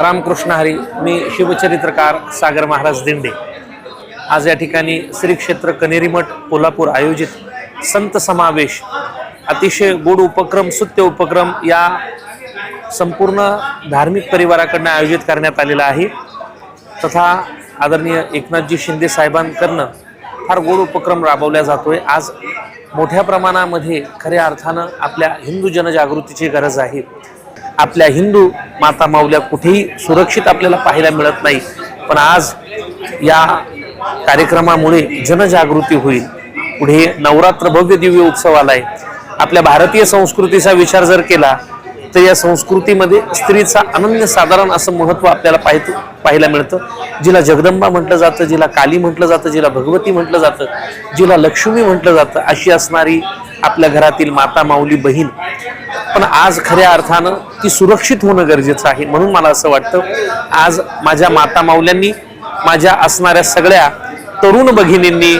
रामकृष्ण हरी मी शिवचरित्रकार सागर महाराज दिंडे. आज या ठिकाणी श्री क्षेत्र कनेरीमठ कोल्हापूर आयोजित संत समावेश अतिशय गोड उपक्रम सुत्य उपक्रम या संपूर्ण धार्मिक परिवाराकडनं आयोजित करण्यात आलेला आहे. तथा आदरणीय एकनाथजी शिंदे साहेबांकडनं फार गोड उपक्रम राबवला जातोय. आज मोठ्या प्रमाणामध्ये खऱ्या अर्थानं आपल्या हिंदू जनजागृतीची गरज आहे. आपल्या हिंदू माता माऊल्या कुठेही सुरक्षित आपल्याला पाहायला मिळत नाही. पण आज या कार्यक्रमामुळे जनजागृती होईल. पुढे नवरात्र भव्य दिव्य उत्सव आलाय. आपल्या भारतीय संस्कृतीचा विचार जर केला तर या संस्कृतीमध्ये स्त्रीचा अनन्य साधारण असं महत्त्व आपल्याला पाहित पाहायला मिळतं. जिला जगदंबा म्हटलं जातं जिला काली म्हटलं जातं जिला भगवती म्हटलं जातं जिला लक्ष्मी म्हटलं जातं अशी असणारी आपल्या घरातील माता माऊली बहीण पण आज खऱ्या अर्थानं ती सुरक्षित होणं गरजेचं आहे म्हणून मला असं वाटतं. आज माझ्या माता माऊल्यांनी माझ्या असणाऱ्या सगळ्या तरुण भगिनींनी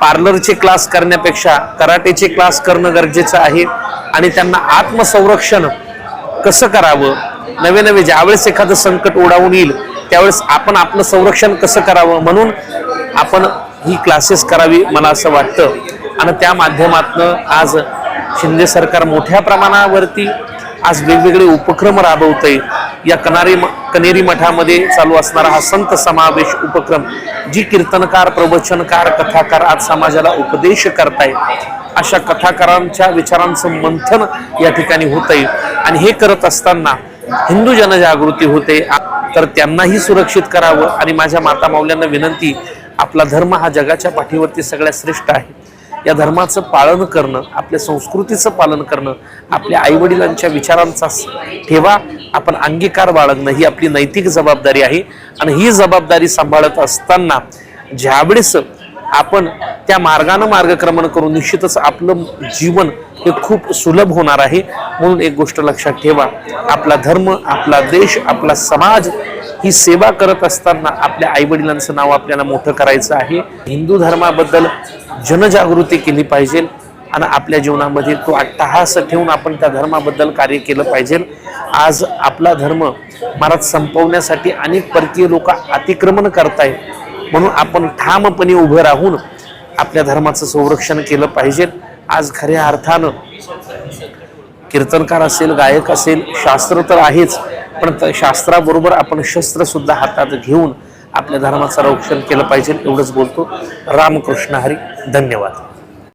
पार्लरचे क्लास करण्यापेक्षा कराटेचे क्लास करणं गरजेचं आहे आणि त्यांना आत्मसंरक्षण कसं करावं? नवे नवे ज्यावेळेस एखादं संकट ओढावून येईल त्यावेळेस आपण आपलं संरक्षण कसं करावं? म्हणून आपण ही क्लासेस करावी मला असं वाटतं. आणि त्या माध्यमातनं आज शिंदे सरकार मोठ्या प्रमाणावरती आज वेगवेगळे उपक्रम राबवतंय. या कनारी कनेरी मठामध्ये चालू असणारा हा संत समावेश उपक्रम जी कीर्तनकार प्रवचनकार कथाकार आज समाजाला उपदेश करताय. अशा कथाकारांच्या विचारांचं मंथन या ठिकाणी होतंय. आणि हे करत असताना हिंदू जनजागृती होते. तर त्यांनाही सुरक्षित करावं. आणि माझ्या माता माऊल्यांना विनंती आपला धर्म हा जगाच्या पाठीवरती सगळ्यात श्रेष्ठ आहे. या धर्माचं पालन करणं आपल्या संस्कृतीचं पालन करणं आपल्या आईवडिलांच्या विचारांचा ठेवा आपण अंगीकार बाळगणं ही आपली नैतिक जबाबदारी आहे. आणि ही जबाबदारी सांभाळत असताना ज्यावेळेस आपण त्या मार्गानं मार्गक्रमण करून निश्चितच आपलं जीवन हे खूप सुलभ होणार आहे. म्हणून एक गोष्ट लक्षात ठेवा आपला धर्म आपला देश आपला समाज ही सेवा करत असताना आपल्या आईवडिलांचं नाव आपल्याला मोठं करायचं आहे. हिंदू धर्माबद्दल जनजागृती केली पाहिजे आणि आपल्या जीवनामध्ये तो अट्टहास ठेवून आपण त्या धर्माबद्दल कार्य केलं पाहिजे. आज आपला धर्म महाराज संपवण्यासाठी अनेक परकीय लोक अतिक्रमण करतायत. म्हणून आपण ठामपणे उभं राहून आपल्या धर्माचं संरक्षण केलं पाहिजे. आज खऱ्या अर्थानं कीर्तनकार असेल गायक असेल शास्त्र तर आहेच पण शास्त्राबरोबर आपण शस्त्रसुद्धा हातात घेऊन आपल्या धर्माचं रक्षण केलं पाहिजे एवढंच बोलतो. रामकृष्ण हरी धन्यवाद.